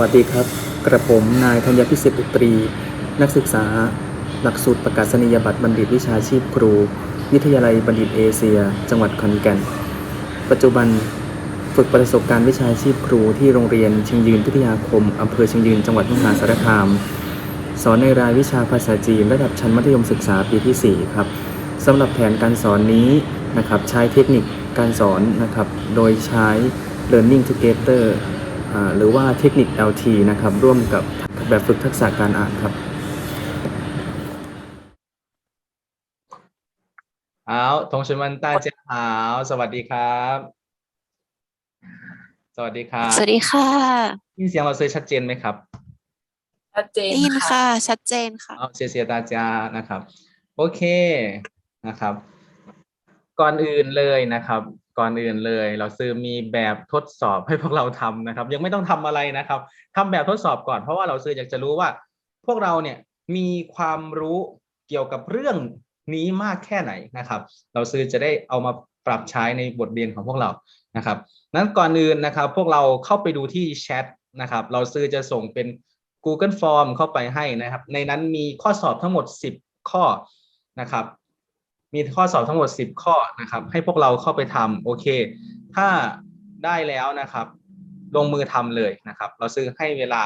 วัสดีครับ กระผมนายธัญพิสิทธิ์อุตรี นักศึกษา หลักสูตรประกาศนียบัตรบัณฑิตวิชาชีพครู วิทยาลัยบัณฑิตเอเชีย จังหวัดขอนแก่น ปัจจุบันฝึกประสบการณ์วิชาชีพครูที่โรงเรียนเชียงยืนพิทยาคม อำเภอเชียงยืนจังหวัดมหาสารคาม สอนในรายวิชาภาษาจีนระดับชั้นมัธยมศึกษาปีที่ 4 ครับสำหรับแผนการสอนนี้นะครับใช้เทคนิคการสอนนะครับโดยใช้ Learning Together หรือว่าเทคนิค LT นะครับ ร่วมกับแบบฝึกทักษะการอ่านครับ เอาทงชิมันต้าเจ้าหาวสวัสดีครับ สวัสดีครับสวัสดีค่ะยินเสียงเราซื้อชัดเจนไหมครับ ชัดเจนได้ยินค่ะ ชัดเจนค่ะเอาเชียเสียตาจ้านะครับ โอเคนะครับ ก่อนอื่นเลยนะครับ ก่อนอื่นเลย เราซื้อมีแบบทดสอบให้พวกเราทำนะครับ ยังไม่ต้องทำอะไรนะครับทำแบบทดสอบก่อนเพราะว่าเราซื้ออยากจะรู้ว่า พวกเราเนี่ยมีความรู้เกี่ยวกับเรื่องนี้มากแค่ไหนนะครับ เราซื้อจะได้เอามาปรับใช้ในบทเรียนของพวกเรานะครับนั้นก่อนอื่นนะครับ พวกเราเข้าไปดูที่แชทนะครับ เราซื้อจะส่งเป็น Google Form เข้าไปให้นะครับ ในนั้นมีข้อสอบทั้งหมด 10 ข้อนะครับ มีข้อสอบทั้งหมด 10 ข้อนะครับ ให้พวกเราเข้าไปทำโอเค ถ้าได้แล้วนะครับ ลงมือทำเลยนะครับ เราซื้อให้เวลา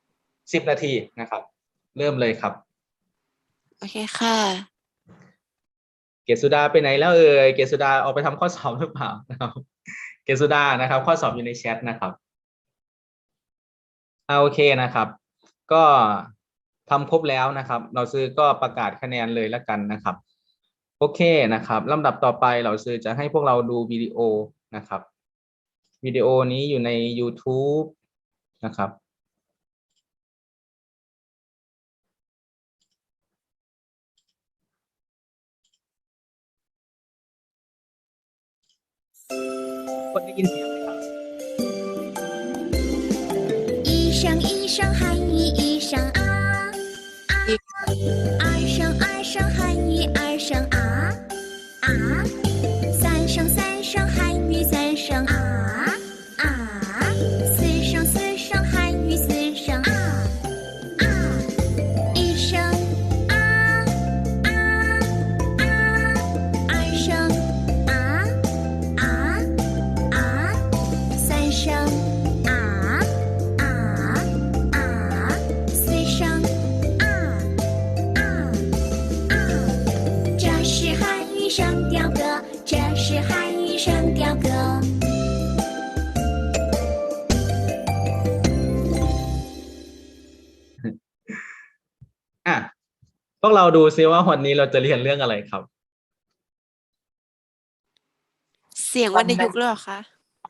10 นาทีนะครับ เริ่มเลยครับ โอเคค่ะ เกศสุดาไปไหนแล้วเอ่ยเกศสุดาออกไปทำข้อสอบหรือเปล่านะครับ เกศสุดานะครับ ข้อสอบอยู่ในแชทนะครับอ่าโอเคนะครับ ก็ทำครบแล้วนะครับ เราซื้อก็ประกาศคะแนนเลยแล้วกันนะครับ โอเคนะครับลำดับต่อไปเราซื้อจะให้พวกเราดูวิดีโอนะครับวิดีโอนี้อยู่ใน YouTube นะครับ คนได้ยินเสียงไหมครับ 啊，三声三声汉语三声啊， พวกเราดูซิว่าวันนี้เราจะเรียนเรื่องอะไรครับ เสียงวรรณยุกต์เลยเหรอคะ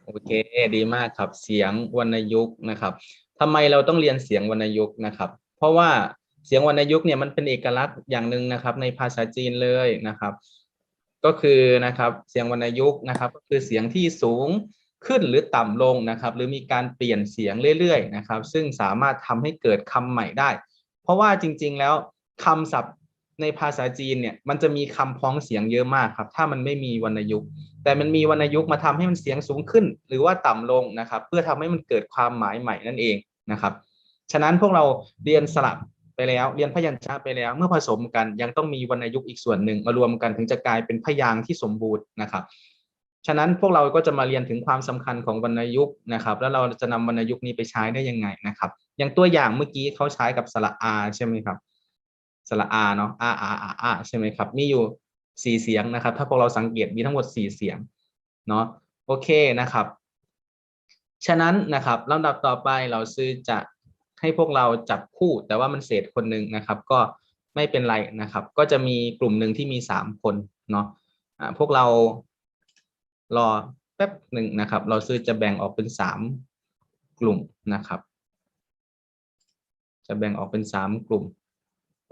โอเค ดีมากครับ เสียงวรรณยุกต์นะครับทำไมเราต้องเรียนเสียงวรรณยุกต์นะครับ เพราะว่าเสียงวรรณยุกต์เนี่ยมันเป็นเอกลักษณ์อย่างหนึ่งนะครับ ในภาษาจีนเลยนะครับ ก็คือนะครับเสียงวรรณยุกต์นะครับ ก็คือเสียงที่สูงขึ้นหรือต่ำลงนะครับ หรือมีการเปลี่ยนเสียงเรื่อยๆนะครับ ซึ่งสามารถทำให้เกิดคำใหม่ได้ เพราะว่าจริง ๆ แล้ว คำศัพท์ในภาษาจีนเนี่ยมันจะมีคำพ้องเสียงเยอะมากครับ ถ้ามันไม่มีวรรณยุกต์ แต่มันมีวรรณยุกต์มาทำให้มันเสียงสูงขึ้น หรือว่าต่ำลงนะครับ เพื่อทำให้มันเกิดความหมายใหม่นั่นเองนะครับ ฉะนั้นพวกเราเรียนสลับไปแล้ว เรียนพยัญชนะไปแล้ว เมื่อผสมกันยังต้องมีวรรณยุกต์อีกส่วนหนึ่งมารวมกันถึงจะกลายเป็นพยางค์ที่สมบูรณ์นะครับฉะนั้นพวกเราก็จะมาเรียนถึงความสำคัญของวรรณยุกต์นะครับ แล้วเราจะนำวรรณยุกต์นี้ไปใช้ได้ยังไงนะครับ อย่างตัวอย่างเมื่อกี้เขาใช้กับสระอาใช่ไหมครับ สระอาเนาะอาอาอาอาใช่ไหมครับ มีอยู่สี่เสียงนะครับ ถ้าพวกเราสังเกตมีทั้งหมดสี่เสียงเนาะโอเคนะครับ ฉะนั้นนะครับลำดับต่อไปเราซื้อจะให้พวกเราจับคู่ แต่ว่ามันเศษคนหนึ่งนะครับ ก็ไม่เป็นไรนะครับ ก็จะมีกลุ่มหนึ่งที่มีสามคนเนาะอ่าพวกเรารอแป๊บหนึ่งนะครับ เราซื้อจะแบ่งออกเป็นสามกลุ่มนะครับ จะแบ่งออกเป็นสามกลุ่ม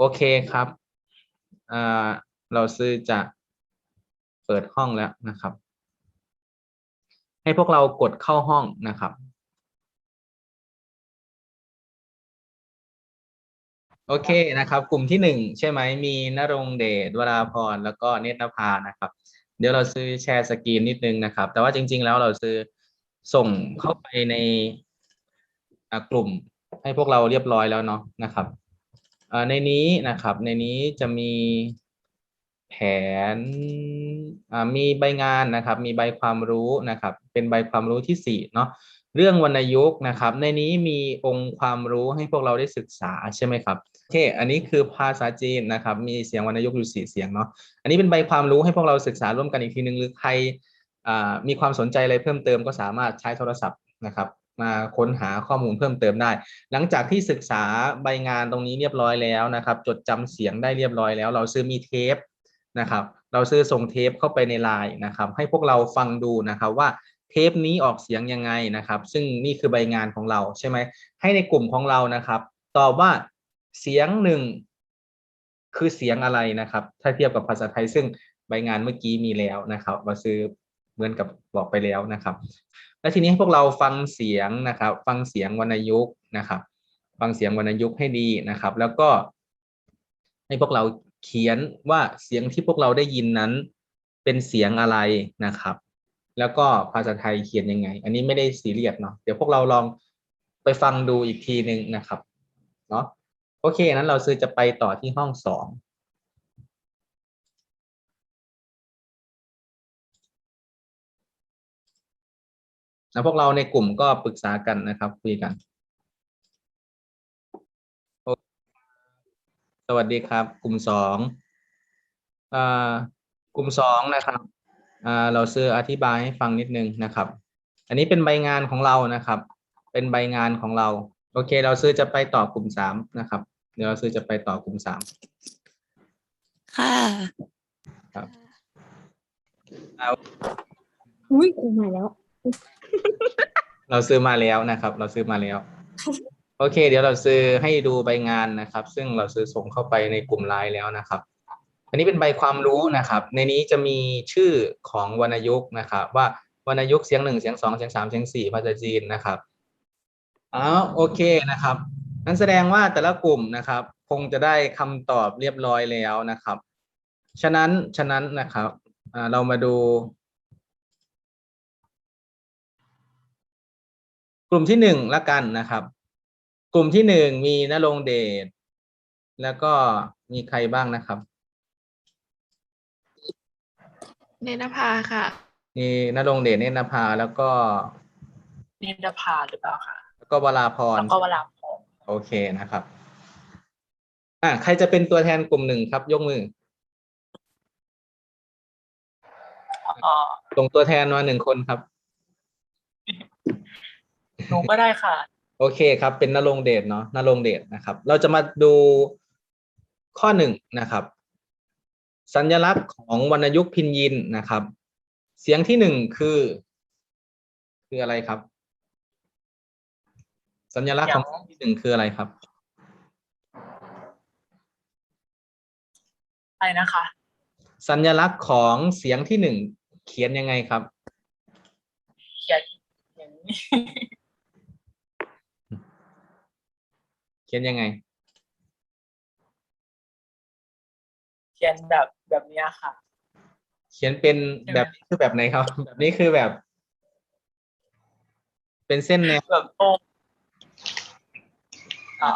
โอเคครับเราซื้อจะเปิดห้องแล้วนะครับ ให้พวกเรากดเข้าห้องนะครับโอเคนะครับ กลุ่มที่หนึ่งใช่ไหมมีนรงเดชวราพรแล้วก็เนตรภานะครับ เดี๋ยวเราซื้อแชร์สกรีนนิดนึงนะครับ แต่ว่าจริง ๆ แล้วเราซื้อส่งเข้าไปในกลุ่มให้พวกเราเรียบร้อยแล้วเนาะนะครับ ในนี้นะครับในนี้จะมีแผนมีใบงานนะครับ มีใบความรู้นะครับ เป็นใบความรู้ที่สี่เนาะเรื่องวรรณยุกต์นะครับ ในนี้มีองค์ความรู้ให้พวกเราได้ศึกษาใช่ไหมครับโอเคอันนี้คือภาษาจีนนะครับ มีเสียงวรรณยุกต์อยู่สี่เสียงเนาะอันนี้เป็นใบความรู้ให้พวกเราศึกษาร่วมกันอีกทีนึงหรือใครมีความสนใจอะไรเพิ่มเติมก็สามารถใช้โทรศัพท์นะครับ มาค้นหาข้อมูลเพิ่มเติมได้ หลังจากที่ศึกษาใบงานตรงนี้เรียบร้อยแล้วนะครับ จดจำเสียงได้เรียบร้อยแล้ว เราซื้อมีเทปนะครับ เราซื้อส่งเทปเข้าไปในไลน์นะครับ ให้พวกเราฟังดูนะครับว่าเทปนี้ออกเสียงยังไงนะครับ ซึ่งนี่คือใบงานของเราใช่ไหม ให้ในกลุ่มของเรานะครับ ตอบว่าเสียงหนึ่งคือเสียงอะไรนะครับ ถ้าเทียบกับภาษาไทยซึ่งใบงานเมื่อกี้มีแล้วนะครับมาซื้อเหมือนกับบอกไปแล้วนะครับ และทีนี้ให้พวกเราฟังเสียงนะครับ ฟังเสียงวรรณยุกต์นะครับ ฟังเสียงวรรณยุกต์ให้ดีนะครับ แล้วก็ ให้พวกเราเขียนว่าเสียงที่พวกเราได้ยินนั้น เป็นเสียงอะไรนะครับ แล้วก็ภาษาไทยเขียนยังไง อันนี้ไม่ได้ซีเรียสเนาะเดี๋ยวพวกเราลองไปฟังดูอีกทีหนึ่งนะครับเนาะโอเคนั้นเราซื้อจะไปต่อที่ห้องสอง นะพวกเราในกลุ่มก็ปรึกษากันนะครับคุยกันโอสวัสดีครับ กลุ่มสองอ่ากลุ่มสองนะครับอ่าเราซื้ออธิบายให้ฟังนิดนึงนะครับ อันนี้เป็นใบงานของเรานะครับ เป็นใบงานของเรา โอเค เราซื้อจะไปต่อกลุ่มสามนะครับ เดี๋ยวเราซื้อจะไปต่อกลุ่มสามค่ะอุ้ยกูมาแล้ว เราซื้อมาแล้วนะครับ เราซื้อมาแล้ว โอเค เดี๋ยวเราซื้อให้ดูใบงานนะครับ ซึ่งเราซื้อส่งเข้าไปในกลุ่มไลน์แล้วนะครับ อันนี้เป็นใบความรู้นะครับ ในนี้จะมีชื่อของวรรณยุกต์นะครับ ว่าวรรณยุกต์เสียงหนึ่งเสียงสองเสียงสามเสียงสี่ภาษาจีนนะครับอ้าโอเคนะครับนั่นแสดงว่าแต่ละกลุ่มนะครับ คงจะได้คำตอบเรียบร้อยแล้วนะครับ ฉะนั้นฉะนั้นนะครับเรามาดู กลุ่มที่หนึ่งละกันนะครับ กลุ่มที่หนึ่งมีนรงค์เดชแล้วก็มีใครบ้างนะครับเนนภาค่ะ มีนรงค์เดชเนตรนภาแล้วก็เนนภาหรือเปล่าคะแล้วก็วราพรแล้วก็เวลาพอโอเคนะครับ อะใครจะเป็นตัวแทนกลุ่มหนึ่งครับ ยกมืออ๋อส่งตัวแทนมาหนึ่งคนครับ หนูก็ได้ค่ะ โอเคครับ เป็นนรงค์เดชเนาะนรงค์เดชนะครับ เราจะมาดูข้อหนึ่งนะครับ สัญลักษณ์ของวรรณยุกต์พินยินนะครับ เสียงที่หนึ่งคือ คืออะไรครับ สัญลักษณ์ของเสียงที่หนึ่งคืออะไรครับอะไรนะคะ สัญลักษณ์ของเสียงที่หนึ่งเขียนยังไงครับ เขียนอย่างนี้ เขียนยังไง เขียนแบบแบบเนี้ยค่ะ เขียนเป็นใช่ไหมแบบนี้คือแบบไหนครับ แบบนี้คือแบบ เป็นเส้นแนวแบบตรงอ่า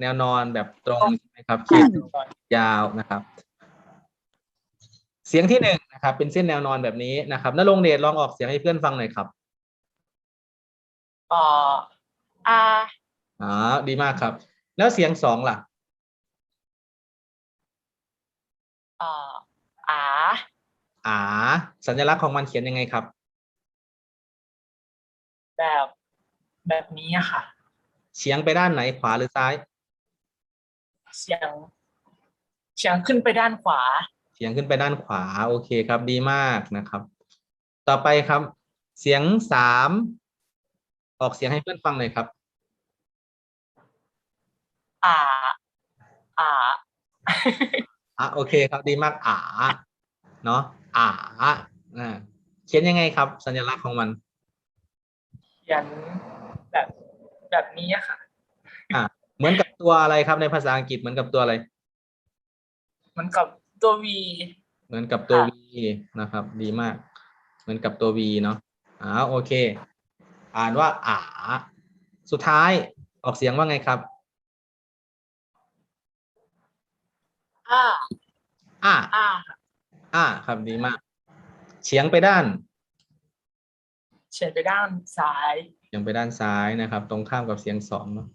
แนวนอนแบบตรงใช่ไหมครับขีดยาวนะครับ เสียงที่หนึ่งนะครับ เป็นเส้นแนวนอนแบบนี้นะครับนรงค์เดชลองออกเสียงให้เพื่อนฟังหน่อยครับ อ่าอา อ๋อดีมากครับ แล้วเสียงสองล่ะอ่าอาอ่าสัญลักษณ์ของมันเขียนยังไงครับ แบบแบบนี้อะค่ะ เฉียงไปด้านไหนขวาหรือซ้ายเสียงเสียงขึ้นไปด้านขวา เฉียงขึ้นไปด้านขวา โอเคครับ ดีมากนะครับ ต่อไปครับ เสียงสามออกเสียงให้เพื่อนฟังหน่อยครับ อ่า อ่าอะโอเคครับดีมากอ่าเนาะอ่าอ่าเขียนยังไงครับ สัญลักษณ์ของมัน เขียนแบบแบบนี้อะค่ะ อ่าเหมือนกับตัวอะไรครับในภาษาอังกฤษเหมือนกับตัวอะไรมันกับตัววีเหมือนกับตัวค่ะ V นะครับ ดีมาก เหมือนกับตัว V เนาะอ่าโอเค อ่านว่าอ่าสุดท้ายออกเสียงว่าไงครับ อ่า อ่า อ่า อ่า ครับดีมาก เฉียงไปด้าน เฉียงไปด้านซ้าย เฉียงไปด้านซ้ายนะครับ ตรงข้ามกับเสียงสองเนาะ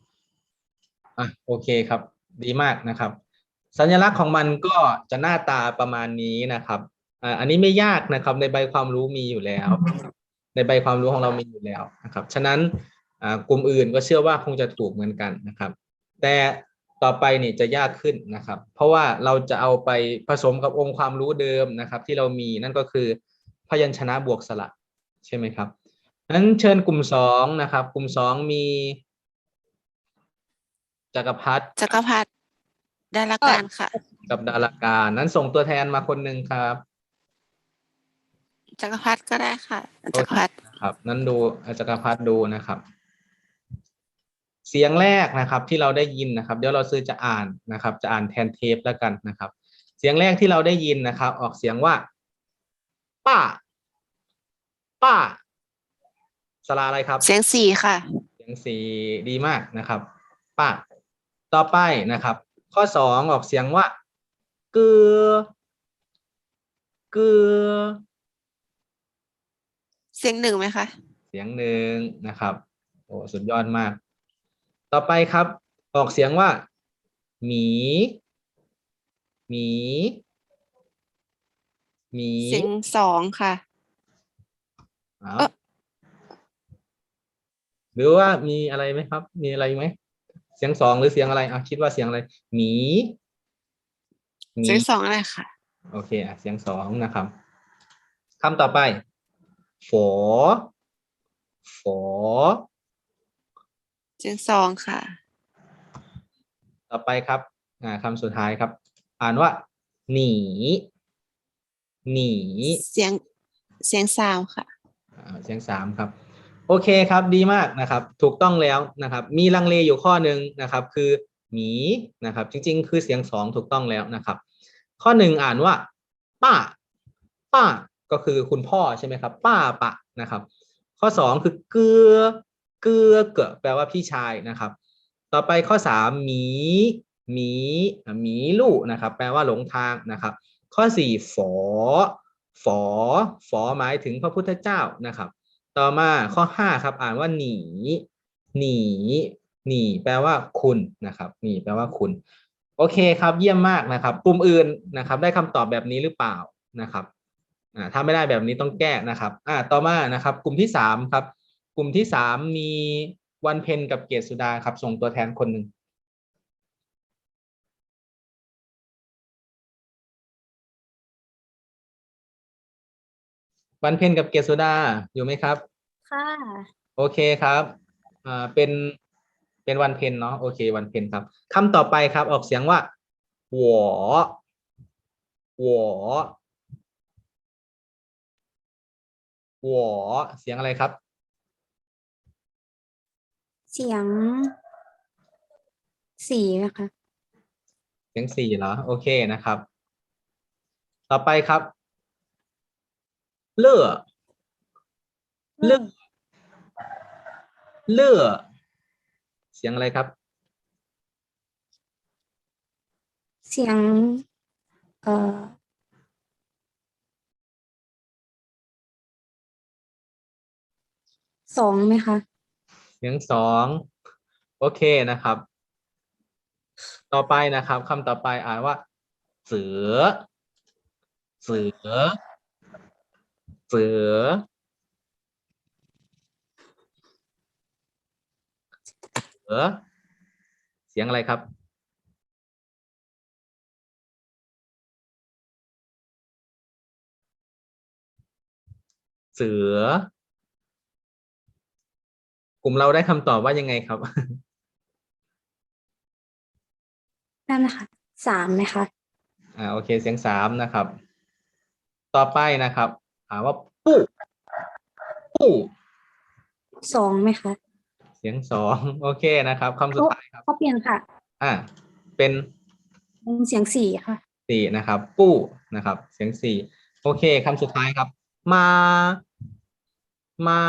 อะโอเคครับ ดีมากนะครับ สัญลักษณ์ของมันก็จะหน้าตาประมาณนี้นะครับอ่าอันนี้ไม่ยากนะครับ ในใบความรู้มีอยู่แล้ว ในใบความรู้ของเรามีอยู่แล้วนะครับ ฉะนั้นอ่ากลุ่มอื่นก็เชื่อว่าคงจะถูกเหมือนกันนะครับ แต่ ต่อไปนี่จะยากขึ้นนะครับ เพราะว่าเราจะเอาไปผสมกับองค์ความรู้เดิมนะครับ ที่เรามีนั่นก็คือพยัญชนะบวกสระใช่ไหมครับนั้นเชิญกลุ่มสองนะครับ กลุ่มสองมีจักรพรรดิจักรพรรดิดาราการค่ะ กับดาราการนั้นส่งตัวแทนมาคนหนึ่งครับจักรพรรดิก็ได้ค่ะจักรพรรดิครับ นั้นดูอาจักรพัฒดูนะครับ เสียงแรกนะครับที่เราได้ยินนะครับ เดี๋ยวเราซื้อจะอ่านนะครับ จะอ่านแทนเทปแล้วกันนะครับ เสียงแรกที่เราได้ยินนะครับ ออกเสียงว่า ป้า ป้าสระอะไรครับ เสียงสี่ค่ะ เสียงสีดีมากนะครับ ป้า ต่อไปนะครับ ข้อสองออกเสียงว่าเกือเกือเสียงหนึ่งไหมคะ เสียงหนึ่งนะครับ โอ้สุดยอดมาก ต่อไปครับ ออกเสียงว่า หมี หมี หมีเสียงสองค่ะ อ้าวเอ๊ะ หรือว่ามีอะไรไหมครับ มีอะไรไหม เสียงสองหรือเสียงอะไรอะคิดว่าเสียงอะไร หมีหมี เสียงสองอะไรค่ะ โอเคอะเสียงสองนะครับคำต่อไป ฝอ ฝอ เสียงสองค่ะ ต่อไปครับอ่าคำสุดท้ายครับ อ่านว่า หนี หนี เสียงเสียงสามค่ะอ่าเสียงสามครับ โอเคครับดีมากนะครับ ถูกต้องแล้วนะครับ มีลังเลอยู่ข้อหนึ่งนะครับ คือหมีนะครับ จริง ๆ คือเสียงสองถูกต้องแล้วนะครับ ข้อหนึ่งอ่านว่า ป้า ป้าก็คือคุณพ่อใช่ไหมครับ ป้าปะนะครับ ข้อสองคือเกลือ เกือเกะแปลว่าพี่ชายนะครับ ต่อไปข้อสามหมีหมีหมีลูกนะครับ แปลว่าหลงทางนะครับ ข้อสี่ฝอฝอฝอหมายถึงพระพุทธเจ้านะครับ ต่อมาข้อห้าครับ อ่านว่าหนีหนีหนีแปลว่าคุณนะครับหนีแปลว่าคุณ โอเคครับเยี่ยมมากนะครับ กลุ่มอื่นนะครับ ได้คำตอบแบบนี้หรือเปล่านะครับอ่าถ้าไม่ได้แบบนี้ต้องแก้นะครับอ่าต่อมานะครับ กลุ่มที่สามครับ กลุ่มที่สามมีวันเพ็ญกับเกศสุดาครับ ส่งตัวแทนคนหนึ่งวันเพ็ญกับเกศสุดาอยู่ไหมครับ ค่ะ โอเคครับอ่าเป็นเป็นวันเพ็ญเนาะโอเค วันเพ็ญครับคำต่อไปครับออกเสียงว่าหวอหวอหวอเสียงอะไรครับ เสียงสี่นะคะ เสียงสี่เหรอ โอเคนะครับ ต่อไปครับ เล่อเล่อเล่อเสียงอะไรครับ เสียง เอ่อสองไหมคะเสียงสองโอเคนะครับ ต่อไปนะครับคำต่อไปอ่านว่า เสือ เสือ เสือ เสือ เสียงอะไรครับเสือ กลุ่มเราได้คำตอบว่ายังไงครับนั่นนะคะสามไหมคะ อ่าโอเคเสียงสามนะครับ ต่อไปนะครับถามว่าปู้ปู้สองไหมคะ เสียงสองโอเคนะครับคำสุดท้ายครับเขาเปลี่ยนค่ะ อ่า เป็นเป็นเสียงสี่ค่ะสี่นะครับ ปู้นะครับ เสียงสี่โอเคคำสุดท้ายครับ มา มา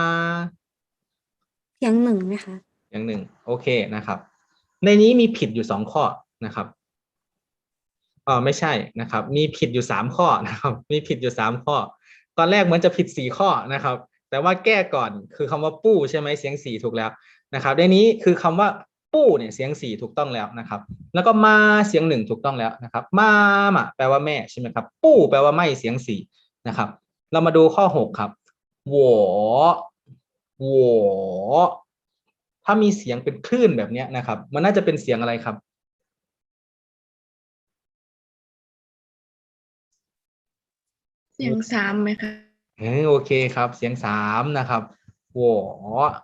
เสี ยงหนึ่งไหมคะอย่างหนึ่งโอเคนะครับ ในนี้มีผิดอยู่สองข้อนะครับอ๋อไม่ใช่นะครับ มีผิดอยู่สามข้อนะครับ มีผิดอยู่สามข้อ ตอนแรกเหมือนจะผิดสี่ข้อนะครับ แต่ว่าแก้ก่อนคือคำว่าปู้ใช่ไหมเสียงสี่ถูกแล้วนะครับในนี้คือคำว่าปู้เนี่ยเสียงสี่ถูกต้องแล้วนะครับ แล้วก็มาเสียงหนึ่งถูกต้องแล้วนะครับ มามาแปลว่าแม่ใช่ไหมครับ ปู้แปลว่าไม่เสียงสี่นะครับ เรามาดูข้อหกครับหัว วอถ้ามีเสียงเป็นคลื่นแบบเนี้ยนะครับ มันน่าจะเป็นเสียงอะไรครับ เสียงสามไหมคะเออโอเคครับ เสียงสามนะครับหวอ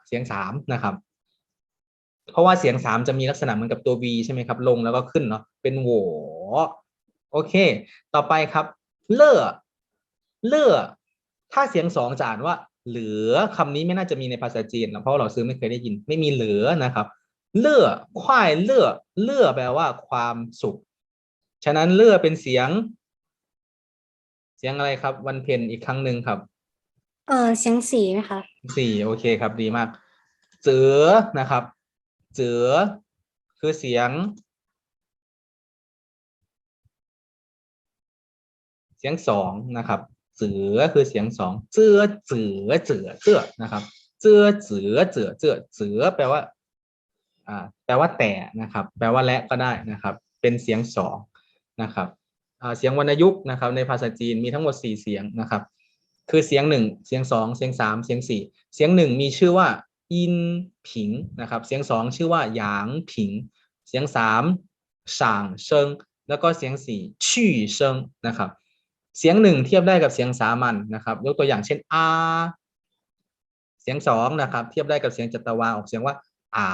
เสียงสามนะครับ เพราะว่าเสียงสามจะมีลักษณะเหมือนกับตัว V ใช่ไหมครับ ลงแล้วก็ขึ้นเนาะเป็นหวอโอเค ต่อไปครับ เล่อเล่อถ้าเสียงสองจะอ่านว่า เหลือคำนี้ไม่น่าจะมีในภาษาจีนนะเพราะเราซื้อไม่เคยได้ยิน ไม่มีเหลือนะครับ เล่อควายเล่อเล่อแปลว่าความสุข ฉะนั้นเล่อเป็นเสียง เสียงอะไรครับ วันเพ็ญอีกครั้งหนึ่งครับ เออเสียงสีไหมคะสี่โอเคครับดีมาก เจือนะครับ เจือคือเสียง เสียงสองนะครับเจือคือเสียงสองเจือเจือเจือเจือนะครับเจือเจือเจือเจือเจือแปลว่าอ่าแปลว่าแต่นะครับ แปลว่าและก็ได้นะครับ เป็นเสียงสองนะครับเสียงวรรณยุกต์นะครับในภาษาจีนมีทั้งหมดสี่เสียงนะครับ คือเสียงหนึ่งเสียงสองเสียงสามเสียงสี่เสียงหนึ่งมีชื่อว่าอินผิงนะครับเสียงสองชื่อว่าหยางผิง เสียงสามส่างเซิงแล้วก็เสียงสี่ชี่เซิงนะครับ เสียงหนึ่งเทียบได้กับเสียงสามัญนะครับ ยกตัวอย่างเช่นอาเสียงสองนะครับ เทียบได้กับเสียงจัตวาออกเสียงว่าอา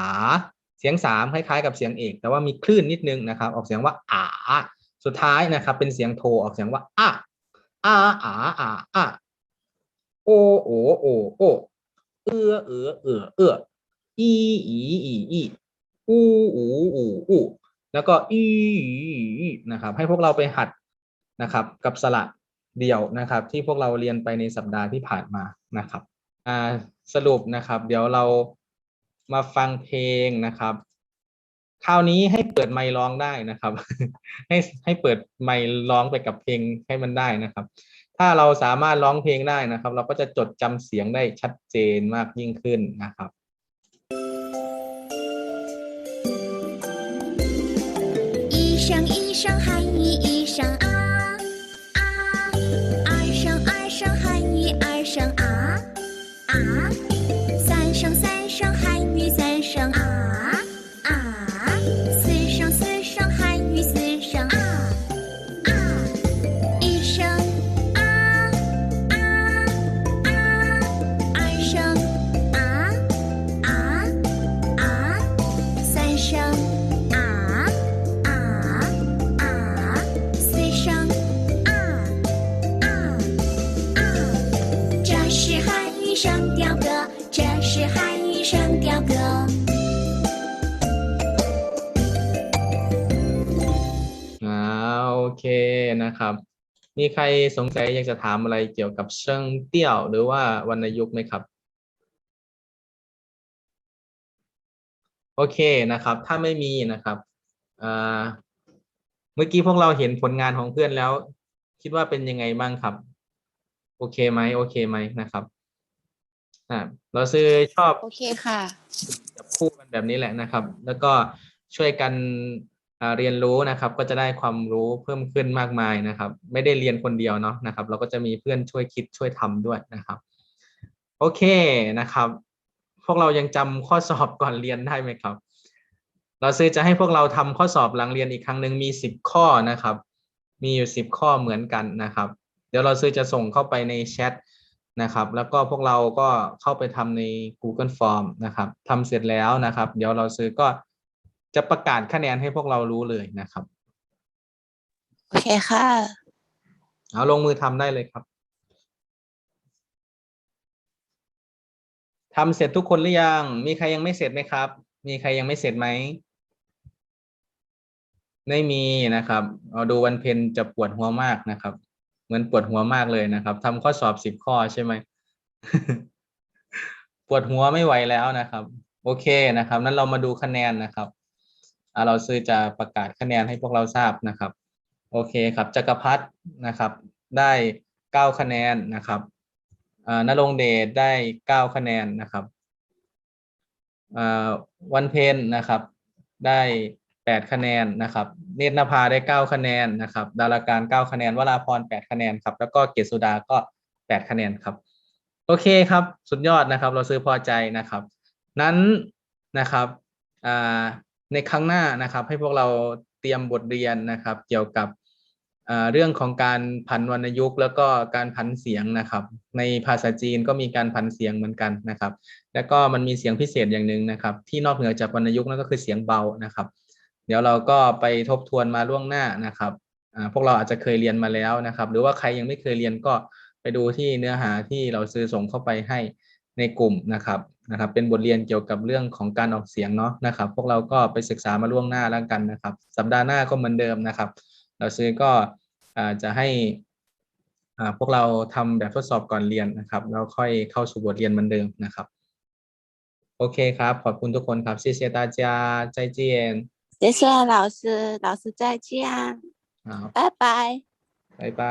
เสียงสามคล้ายๆกับเสียงเอก แต่ว่ามีคลื่นนิดนึงนะครับ ออกเสียงว่าอาสุดท้ายนะครับ เป็นเสียงโทออกเสียงว่าอะอาอาอาอาโอโอโอโอเอือเอือเอือเอืออีอีอีอีอูอูอูอูแล้วก็อีอีอีนะครับ ให้พวกเราไปหัด นะครับ กับสระเดี่ยวนะครับ ที่พวกเราเรียนไปในสัปดาห์ที่ผ่านมานะครับ อ่าสรุปนะครับ เดี๋ยวเรามาฟังเพลงนะครับ คราวนี้ให้เปิดไมค์ร้องได้นะครับ ให้ให้เปิดไมค์ร้องไปกับเพลงให้มันได้นะครับ ถ้าเราสามารถร้องเพลงได้นะครับ เราก็จะจดจำเสียงได้ชัดเจนมากยิ่งขึ้นนะครับ 一声一声汉 นะครับ มีใครสงสัยอยากจะถามอะไรเกี่ยวกับเชิงเตี้ยวหรือว่าวรรณยุกต์ไหมครับ โอเคนะครับ ถ้าไม่มีนะครับอ่าเมื่อกี้พวกเราเห็นผลงานของเพื่อนแล้ว คิดว่าเป็นยังไงบ้างครับ โอเคไหมโอเคไหมนะครับอ่าเราซื้อชอบโอเคค่ะจับคู่กันแบบนี้แหละนะครับ แล้วก็ช่วยกันอ่า เรียนรู้นะครับก็จะได้ความรู้เพิ่มขึ้นมากมายนะครับ ไม่ได้เรียนคนเดียวเนาะนะครับ เราก็จะมีเพื่อนช่วยคิดช่วยทำด้วยนะครับ โอเคนะครับ พวกเรายังจำข้อสอบก่อนเรียนได้ไหมครับ เราซื้อจะให้พวกเราทำข้อสอบหลังเรียนอีกครั้งหนึ่งมีสิบข้อนะครับ มีอยู่สิบข้อเหมือนกันนะครับ เดี๋ยวเราซื้อจะส่งเข้าไปในแชทนะครับ แล้วก็พวกเราก็เข้าไปทำใน Google Form นะครับทำเสร็จแล้วนะครับ เดี๋ยวเราซื้อก็ จะประกาศคะแนนให้พวกเรารู้เลยนะครับ โอเคค่ะ เอาลงมือทำได้เลยครับทำเสร็จทุกคนหรือยัง มีใครยังไม่เสร็จไหมครับ มีใครยังไม่เสร็จไหม ไม่มีนะครับ เอาดูวันเพ็ญจะปวดหัวมากนะครับ เหมือนปวดหัวมากเลยนะครับทำข้อสอบสิบข้อใช่ไหม ปวดหัวไม่ไหวแล้วนะครับ โอเคนะครับ นั้นเรามาดูคะแนนนะครับอ่า เราซื้อจะประกาศคะแนนให้พวกเราทราบนะครับ โอเคครับจักรพัฒนะครับ ได้เก้าคะแนนนะครับนรงเดชได้เก้าคะแนนนะครับวันเพ็ญนะครับ ได้แปดคะแนนนะครับ เนตรนภาได้เก้าคะแนนนะครับ ดาราการเก้าคะแนนวราพรแปดคะแนนครับ แล้วก็เกศสุดาก็แปดคะแนนครับ โอเคครับ สุดยอดนะครับ เราซื้อพอใจนะครับ นั้นนะครับอ่า ในครั้งหน้านะครับ ให้พวกเราเตรียมบทเรียนนะครับ เกี่ยวกับเรื่องของการผันวรรณยุกต์แล้วก็การผันเสียงนะครับ ในภาษาจีนก็มีการผันเสียงเหมือนกันนะครับ แล้วก็มันมีเสียงพิเศษอย่างหนึ่งนะครับ ที่นอกเหนือจากวรรณยุกต์นั่นก็คือเสียงเบานะครับ เดี๋ยวเราก็ไปทบทวนมาล่วงหน้านะครับพวกเราอาจจะเคยเรียนมาแล้วนะครับ หรือว่าใครยังไม่เคยเรียนก็ไปดูที่เนื้อหาที่เราซื้อส่งเข้าไปให้ในกลุ่มนะครับ นะครับ เป็นบทเรียนเกี่ยวกับเรื่องของการออกเสียงเนาะนะครับ พวกเราก็ไปศึกษามาล่วงหน้าแล้วกันนะครับ สัปดาห์หน้าก็เหมือนเดิมนะครับ เราซื้อก็อ่าจะให้อ่าพวกเราทำแบบทดสอบก่อนเรียนนะครับแล้วค่อยเข้าสู่บทเรียนเหมือนเดิมนะครับ โอเคครับ ขอบคุณทุกคนครับ谢谢大家再见谢谢老师，老师再见，好拜拜。拜拜